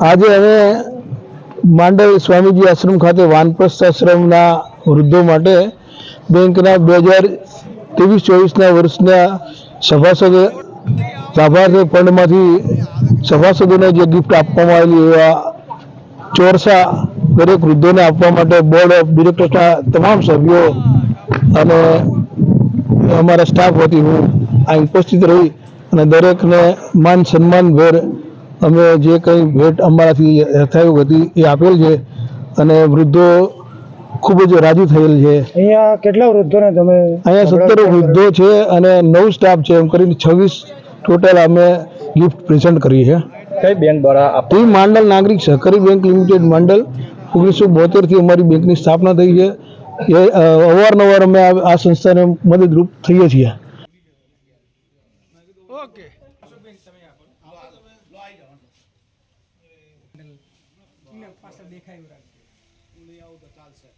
આજે અમે માંડલ સ્વામીજી આશ્રમ ખાતે વાનપ્રસ્થ આશ્રમના વૃદ્ધો માટે બેંકના બે હજાર ત્રેવીસ, ચોવીસના વર્ષના સભાસદ લાભાર્થી ફંડમાંથી સભાસદોને જે ગિફ્ટ આપવામાં આવેલી એવા ચોરસા દરેક વૃદ્ધોને આપવા માટે બોર્ડ ઓફ ડિરેક્ટર્સના તમામ સભ્યો અને અમારા સ્ટાફ વતી હું અહીં ઉપસ્થિત રહી અને દરેકને માન સન્માન ભેર અમે જે કંઈ ભેટ અમારાથી થયું હતી એ આપેલ છે અને વૃદ્ધો ખૂબ જ રાજી થયેલ છે. અહીંયા કેટલા વૃદ્ધોને તમે અહીંયા સત્તર વૃદ્ધો છે અને નવ સ્ટાફ છે. એમ કરીને છવ્વીસ ટોટલ અમે ગિફ્ટ પ્રેઝન્ટ કરી છે. કઈ બેંક દ્વારા આપ? માંડલ નાગરિક સહકારી બેંક લિમિટેડ માંડલ ઓગણીસો બોતેરથી અમારી બેંકની સ્થાપના થઈ છે. એ અવારનવાર અમે આ આ સંસ્થાને મદદરૂપ થઈએ છીએ. ઓકે. પાછળ દેખાયું રાખજો. હું નહીં આવું તો ચાલશે.